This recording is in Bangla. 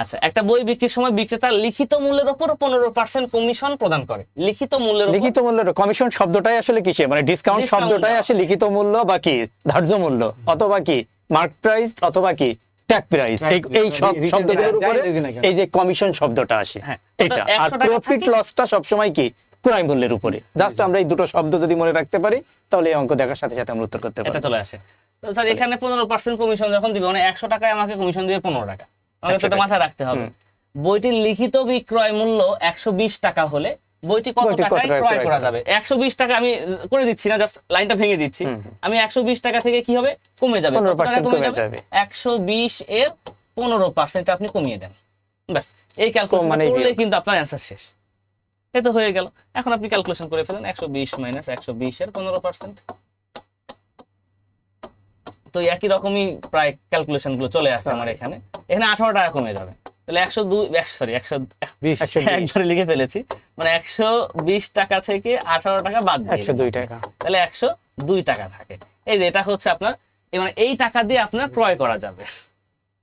আচ্ছা একটা বই বিক্রির সময় বিক্রেতা লিখিত মূল্যের উপর পনেরো পার্সেন্ট কমিশন প্রদান করে। লিখিত মূল্যের লিখিত মূল্য কমিশন শব্দটাই আসলে কিসে? মানে ডিসকাউন্ট শব্দটাই। আসে লিখিত মূল্য বা কি? ধার্য মূল্য। অথবা কি? মার্ক প্রাইস অথবা কি? ট্যাগ প্রাইস এই সব শব্দগুলোর উপরে যে কমিশন শব্দটা আসে। হ্যাঁ। এটা। আর প্রফিট লসটা সবসময় কি? ক্রয় মূল্যের উপরে। জাস্ট আমরা এই দুটো শব্দ যদি মনে রাখতে পারি তাহলে এই অঙ্ক দেখার সাথে সাথে আমরা উত্তর করতে এটা চলে আসে। তো স্যার এখানে পনেরো পার্সেন্ট কমিশন যখন দিবে মানে একশো টাকায় আমাকে কমিশন দিবে পনেরো টাকা। আমাকে 100 তো মাথায় রাখতে হবে। বইটির লিখিত বিক্রয় মূল্য একশো বিশ টাকা হলে বইটি কত টাকায় ক্রয় করা যাবে? একশো বিশ টাকা আমি করে দিচ্ছি না জাস্ট লাইনটা ভেঙে দিচ্ছি। আমি একশো বিশ টাকা থেকে কি হবে? কমে যাবে। 15% কমে যাবে। একশো বিশ এর পনেরো পার্সেন্ট আপনি কমিয়ে দেন। ব্যাস এই ক্যালকুলেশন মানেই করলে কিন্তু আপনার অ্যান্সার শেষ। এ তো হয়ে গেল। এখন আপনি ক্যালকুলেশন করে ফেলেন একশো বিশ মাইনাস একশো বিশ এর পনেরো পার্সেন্ট তো একই রকমই প্রায় ক্যালকুলেশনগুলো চলে আসে আমার এখানে। এখানে আঠারো টাকা কমে যাবে। তাহলে একশো দুই সরি একশো একবারে লিখে ফেলেছি। মানে একশো বিশ টাকা থেকে আঠারো টাকা বাদ দিয়ে একশো দুই টাকা। তাহলে একশো দুই টাকা থাকে। এই যে এটা হচ্ছে আপনার মানে এই টাকা দিয়ে আপনার ক্রয় করা যাবে।